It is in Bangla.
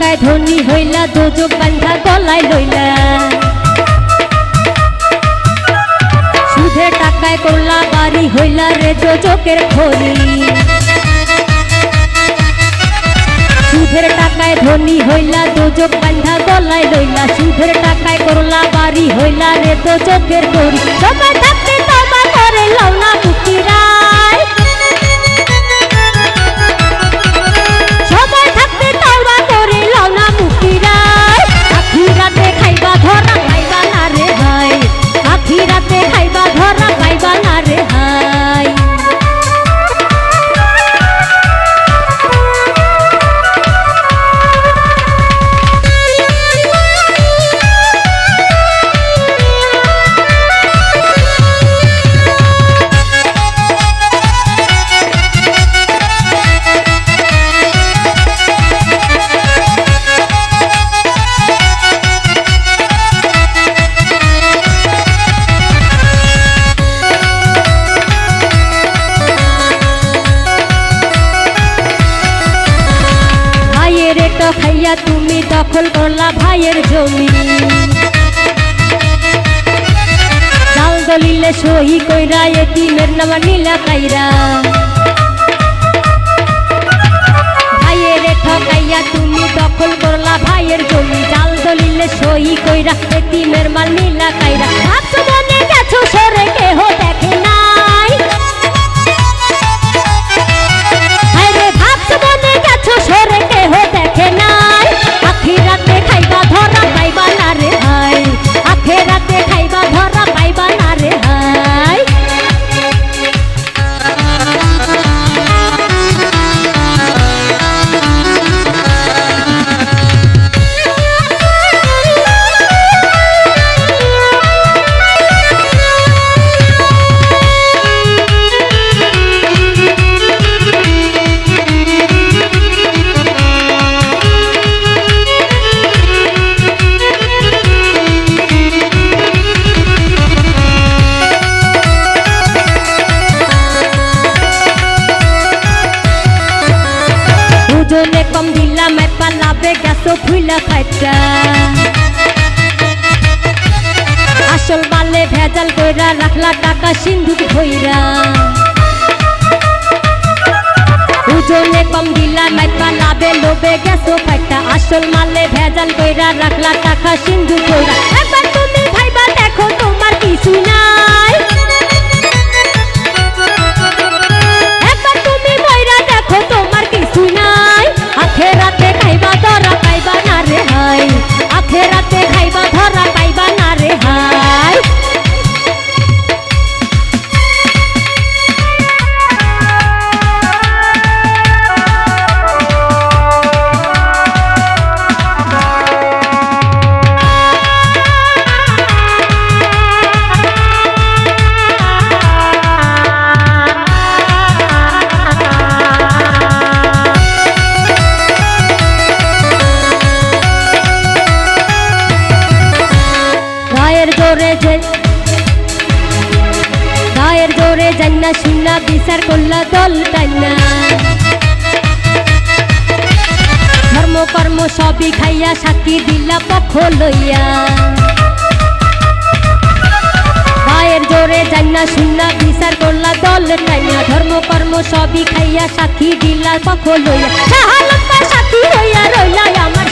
হইলা দুযোগ বান্ধা গলায় লইলা। সুধে টাকায় করলা বাড়ি হইলা রে যোজকের খনি। সুধের টাকায় ধনী হইলা দুযোগ বান্ধা গলায় লইলা। সুধের টাকায় করলা বাড়ি হইলা রে তো চোখের করি সময় থাকতে তোমা করে লওনা মুক্তিরায় এটা তুমি দখল করলা ভাইয়ের জমি। জাল দলিলে সহি কইরা এতিমের নামা নীলা কাইরা। ভাইয়ের ঠকাইয়া তুমি দখল করলা ভাইয়ের জমি। জাল দলিলে সহি কইরা এতিমের মাল নীলা কাইরা। ভাবছ মনে গেছো সরে কেহ দেখে পালাবে গেছো ফুইলা ফাইটা আসল মালে ভেজাল কইরা রাখলা টাকা সিন্ধুক ভইরা। উজলে কম দিলা মাইতা লাবে লোবে গেছো ফাইটা আসল মালে ভেজাল কইরা রাখলা টাকা সিন্ধুক ধইরা জোরে জান্না শুনলা বিচার করলা দল টান্না ধর্ম, কর্ম সবই খাইয়া সাক্ষী দিলা পক্ষ লইয়া। গায়ের জোরে শুনলা বিচার করলা দল ধর্ম, কর্ম সবই খাইয়া দিলা পক্ষ লইয়া। হইয়া আমার